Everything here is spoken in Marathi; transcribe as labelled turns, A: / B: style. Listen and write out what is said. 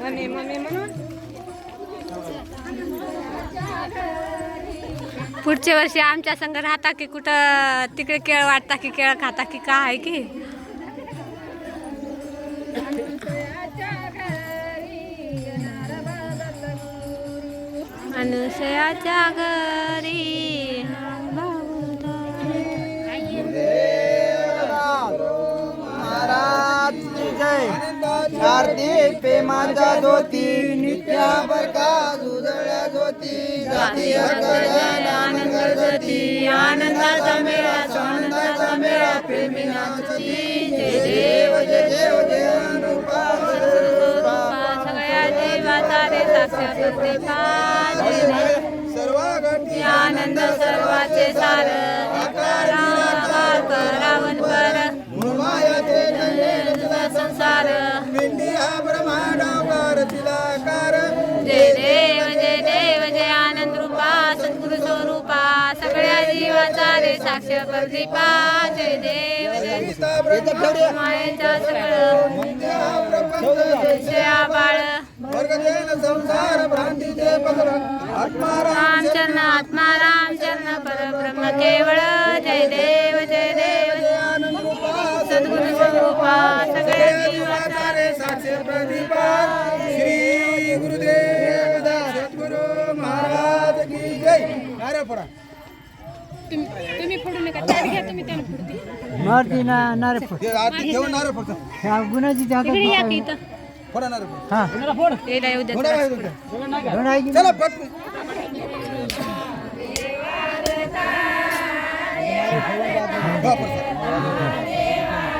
A: मम्मी मम्मी म्हणून
B: पुढच्या वर्षी आमच्या संघ राहता की कुठं तिकडे केळ वाटता की केळ खाता की का आहे की अनुसयाच्या घरी
A: महाराज धोती जय शारदी उजळ्या धोती
B: आनंदाचा मेळा
A: आनंदाचा मेळा प्रेमी नाचती जय देव जय देव
B: सगळ्या जीवाचा रे साक्षात
A: सर्व
B: आनंद सर्वाचे सार रावण पर. संसार. सगळ्या जीवाचा रे साक्ष प्रदीपा जय देव मायेचा सगळं. बाळ.
A: वर्गदेन संसार भ्रांतीचे पत्र आत्माराम
B: रामचरण आत्मा रामचरण परब्रह्म केवळ. जय देव जय देव. सद्गुरु स्वरूपा सगळ्या जीवाचा रे
A: साक्षी प्रदीपा श्री गुरुदेव सद्गुरु महाराज की जय. अरे पडा
B: तुम्ही फोडू नका. चार घ्या तुम्ही त्याने फोडते
C: मारती ना नारे
A: हे आरती घेऊन नारळ फक्त
C: गुणाची
B: इकडे या की इथं.
A: फोडा नारळ फक्त.
C: हा.
B: यायला येऊ द्या
A: चला पटकन हा, पटकन.